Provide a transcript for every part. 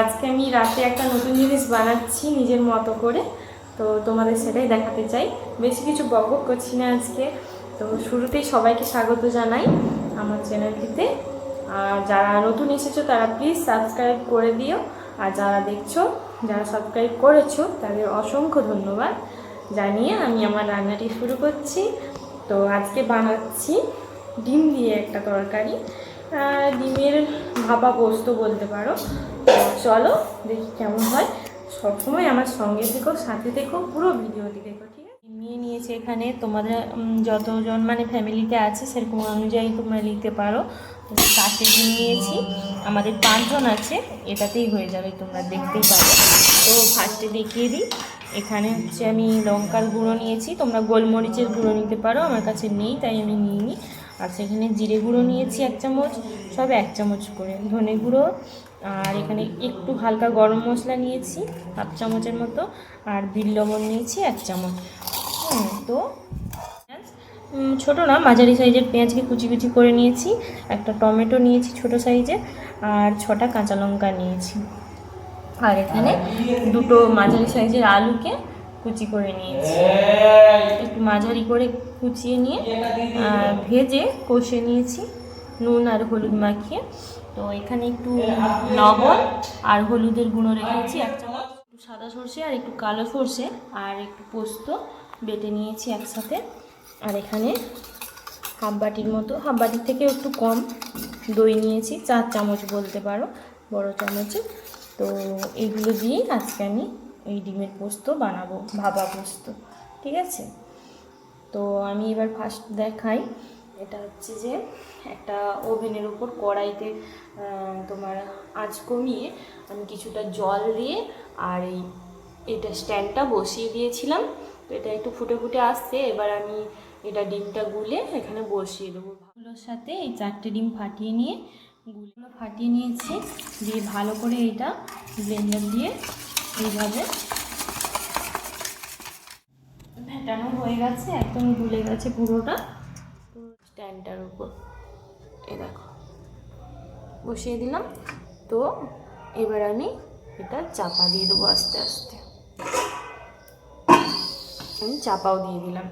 আজকে আমি রাতে একটা নতুন জিনিস বানাচ্ছি নিজের মতো করে। তো তোমাদের সেটাই দেখাতে চাই। বেশি কিছু বক বক করছি না আজকে। তো শুরুতেই সবাইকে স্বাগত জানাই আমার চ্যানেলটিতে। আর যারা নতুন এসেছ, তারা প্লিজ সাবস্ক্রাইব করে দিও। আর যারা দেখছ, যারা সাবস্ক্রাইব করেছ, তাদের অসংখ্য ধন্যবাদ জানিয়ে আমি আমার রান্নাটি শুরু করছি। তো আজকে বানাচ্ছি ডিম দিয়ে একটা তরকারি। ডিমের ভাপা পোস্ত বলতে পারো। চলো দেখি কেমন হয়। সবসময় আমার সঙ্গে থেকো, সাথে থেকো, পুরো ভিডিওটি দেখো, ঠিক আছে? নিয়ে নিয়েছি এখানে। তোমাদের যতজন মানে ফ্যামিলিতে আছে, সেরকম অনুযায়ী তোমরা নিতে পারো। ডিম নিয়েছি। আমাদের পাঁচজন আছে, এটাতেই হয়ে যাবে, তোমরা দেখতেই পাবে। তো ফার্স্টে দেখিয়ে দিই। এখানে হচ্ছে আমি লঙ্কার গুঁড়ো নিয়েছি। তোমরা গোলমরিচের গুঁড়ো নিতে পারো, আমার কাছে নেই, তাই আমি নিইনি। আর সেখানে জিরে গুঁড়ো নিয়েছি এক চামচ, সব এক চামচ করে। ধনে গুঁড়ো, আর এখানে একটু হালকা গরম মশলা নিয়েছি, হাফ চামচের মতো, আর বিল লবণ নিয়েছি এক চামচ। তো ছোটো না, মাঝারি সাইজের পেঁয়াজকে কুচি কুচি করে নিয়েছি, একটা টমেটো নিয়েছি ছোট সাইজের আর ছটা কাঁচা লঙ্কা নিয়েছি। আর এখানে দুটো মাঝারি সাইজের আলুকে কুচি করে নিয়েছি। একটু মাঝারি করে কুচিয়ে নিয়ে ভেজে কষে নিয়েছি নুন আর হলুদ মাখিয়ে। তো এখানে একটু লবণ আর হলুদের গুঁড়ো রেখেছি এক চামচ। একটু সাদা সর্ষে আর একটু কালো সর্ষে আর একটু পোস্ত বেটে নিয়েছি একসাথে। আর এখানে হাফ বাটির মতো হাফ বাটির থেকে একটু কম দই নিয়েছি চার চামচ বলতে পারো বড় চামচে তো এইগুলো দিয়েই আজকে আমি এই ডিমের পোস্ত বানাবো, ভাপা পোস্ত, ঠিক আছে? তো আমি এবার ফার্স্ট দেখাই, এটা হচ্ছে যে একটা ওভেনের উপর কড়াইতে তোমার আঁচ কমিয়ে আমি কিছুটা জল দিয়ে আর এই, এটা স্ট্যান্ডটা বসিয়ে দিয়েছিলাম। তো এটা একটু ফুটে ফুটে আসছে, এবার আমি এটা ডিমটা গুলে এখানে বসিয়ে দেবো। ভালোর সাথে এই চারটে ডিম ফাটিয়ে নিয়ে, গুলো ফাটিয়ে নিয়েছি, দিয়ে ভালো করে এটা ব্লেন্ডার দিয়ে এইভাবে। ফেটানো হয়ে গেছে একদম গুলে গেছে পুরোটা। পুরো স্ট্যান্ডটার উপর, এ দেখো, বসিয়ে দিলাম। তো এবার আমি এটা চাপা দিয়ে দেবো আস্তে আস্তে। আমি চাপাও দিয়ে দিলাম।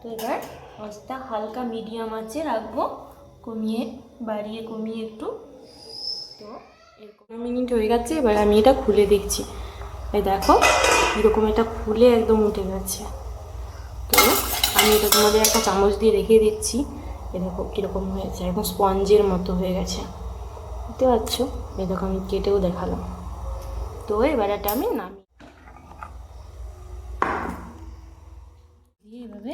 তো এবার আঁচটা হালকা মিডিয়াম আঁচে রাখব, কমিয়ে, বাড়িয়ে কমিয়ে একটু। তো এরকম। মিনিট হয়ে গেছে, এবার আমি এটা খুলে দেখছি। এই দেখো, এরকম এটা ফুলে একদম উঠে গেছে। তো আমি এটা তোমাদের একটা চামচ দিয়ে রেখে দিচ্ছি। এ দেখো কীরকম হয়েছে, একদম স্পঞ্জের মতো হয়ে গেছে। বুঝতে পারছ এই দেখো আমি কেটেও দেখালাম। তো এবার এটা আমি নামি দিয়ে এভাবে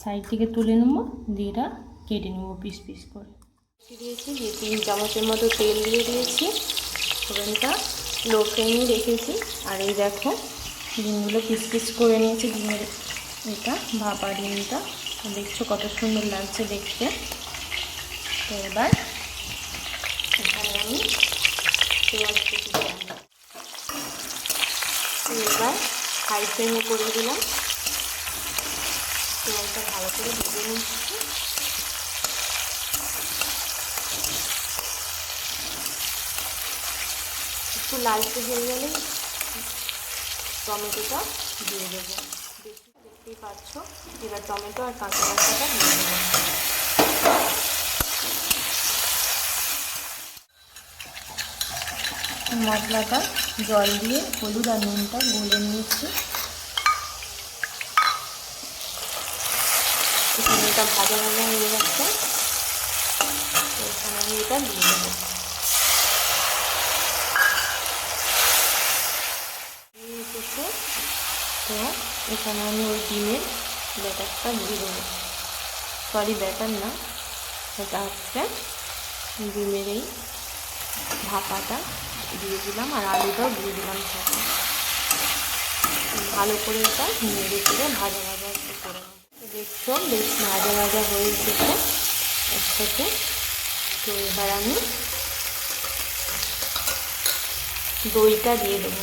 সাইড থেকে তুলে নেব, দিয়ে এটা কেটে নেব পিস পিস করে। দিয়েছি, দিয়ে তিন চামচের মতো তেল দিয়ে দিয়েছি। ওভেনটা লো ফ্লেমে রেখেছি আর এই দেখো, ডিমগুলো পিস পিস করে নিয়েছি ডিমের এটা, ভাপা ডিমটা। দেখছ কত সুন্দর লাগছে দেখতে। তো এবার আমি এবার হাই ফ্লেমে করে দিলাম। পেঁয়াজটা ভালো করে ভেজে নিচ্ছি। একটু লালচে হয়ে গেলে টমেটোটা দিয়ে দেবো। দেখতে দেখতেই পাচ্ছ? এবার টমেটো আর কাঁচা লঙ্কাটা দিয়ে দেবো। মশলাটা জল দিয়ে হলুদ আর নুনটা গুলে নিয়েছি। এখানে এটা ভাজা ভাজা হয়ে যাচ্ছে এখানে আমি এটা দিয়ে দেবো দিয়ে এসেছে তো এখানে আমি ওই ডিমের ব্যাটারটা দিয়ে দেবো। সরি ব্যাটার না, এটা হচ্ছে ডিমের এই ভাপাটা দিয়ে দিলাম আর আলুটাও দিয়ে দিলাম সাথে। ভালো করে এটা নেড়ে করে ভাজা ভাজা করে। দেখছ, বেশ ভাজা ভাজা হয়ে এসেছে একসাথে। তো এবার আমি দইটা দিয়ে দেবো।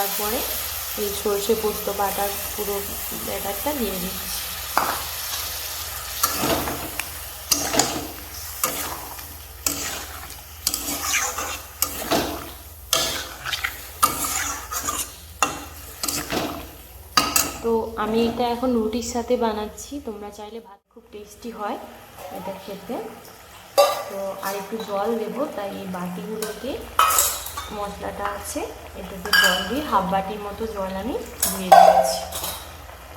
তারপরে এই সর্ষে পোস্ত বাটার পুরো ব্যাটারটা দিয়ে দিচ্ছি। তো আমি এটা এখন রুটির সাথে বানাচ্ছি, তোমরা চাইলে ভাত খুব টেস্টি হয় এটা খেতে। তো আর একটু জল দেবো, তাই এই বাটিগুলোকে মশলাটা আছে, এটাতে জল দিয়ে হাফ বাটির মতো জল আমি দিয়ে দিচ্ছি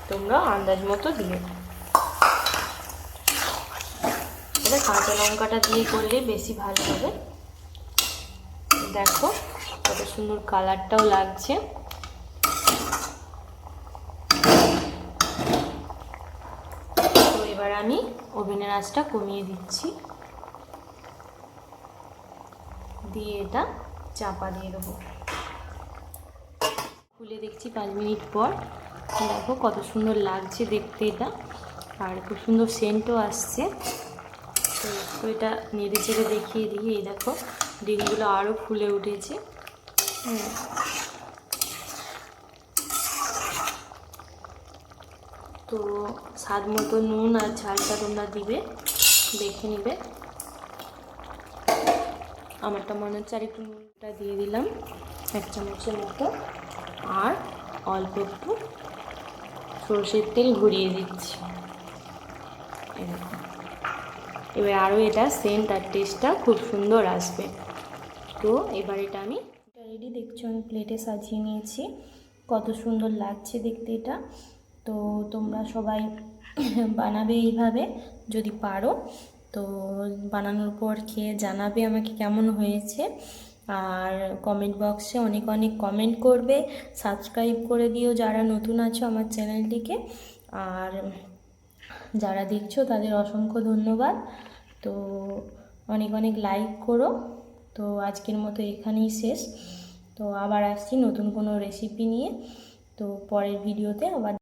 তোমরা আন্দাজ মতো দিয়ে। এটা কাঁচা লঙ্কাটা দিয়ে করলে বেশি ভালো হবে। দেখো কত সুন্দর কালারটাও লাগছে। তো এবার আমি ওভেনের আঁচটা কমিয়ে দিচ্ছি। দিয়ে এটা চাপা দিয়ে দেবো। খুলে দেখছি পাঁচ মিনিট পর। দেখো কত সুন্দর লাগছে দেখতে এটা। আর খুব সুন্দর সেন্টও আসছে। তো এটা নেড়ে চেড়ে দেখিয়ে দিই। এই দেখো, ডিমগুলো আরও ফুলে উঠেছে। হুম। তো স্বাদ মতো নুন আর ঝালটা তোমরা দিবে, দেখে নিবে। আমারটা মনে হচ্ছে আর একটু নুনটা দিয়ে দিলাম, এক চামচের মতো। আর অল্প একটু সরষের তেল ঘুরিয়ে দিচ্ছি। এবার আরও এটা সেন্ট আর টেস্টটা খুব সুন্দর আসবে। তো এবার এটা আমি রেডি দেখছ আমি প্লেটে সাজিয়ে নিয়েছি। কত সুন্দর লাগছে দেখতে এটা। তো তোমরা সবাই বানাবে এইভাবে যদি পারো। তো বানানোর পর খেয়ে জানাবে আমাকে কেমন হয়েছে। আর কমেন্ট বক্সে অনেক অনেক কমেন্ট করবে। সাবস্ক্রাইব করে দিও যারা নতুন আছো আমার চ্যানেলটিকে। আর যারা দেখছ তাদের অসংখ্য ধন্যবাদ। তো অনেক অনেক লাইক করো। তো আজকের মতো এখানেই শেষ। তো আবার আসছি নতুন কোনো রেসিপি নিয়ে। তো পরের ভিডিওতে আবার